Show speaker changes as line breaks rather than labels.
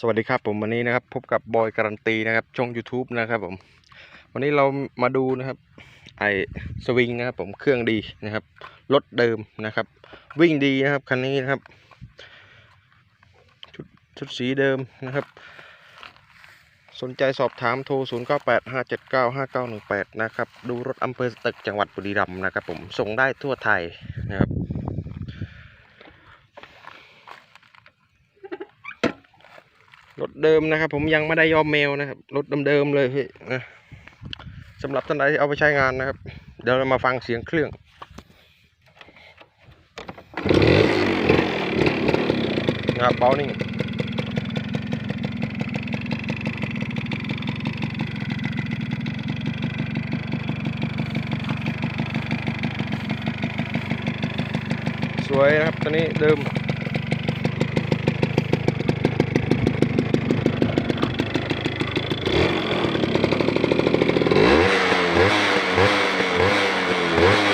สวัสดีครับผมวันนี้นะครับพบกับบอยการันตีนะครับช่อง YouTube นะครับผมวันนี้เรามาดูนะครับไอสวิงนะครับผมเครื่องดีนะครับรถเดิมนะครับ วิ่งดีนะครับคันนี้นะครับชุดชุดสีเดิมนะครับ สนใจสอบถามโทร 0 9 8 5 7 9 5 9 1 8 นะครับ ดูรถอำเภอสตึกจังหวัดบุรีรัมย์นะครับผมส่งได้ทั่วไทยนะครับ รถเดิมนะครับ ผมยังไม่ได้ยอมเมลนะครับรถเดิมๆเลยพี่นะสำหรับท่านใดที่เอาไปใช้งานนะครับ เดี๋ยวเรามาฟังเสียงเครื่องนะครับเบานิ่งสวยนะครับตัวนี้เดิม Thank you.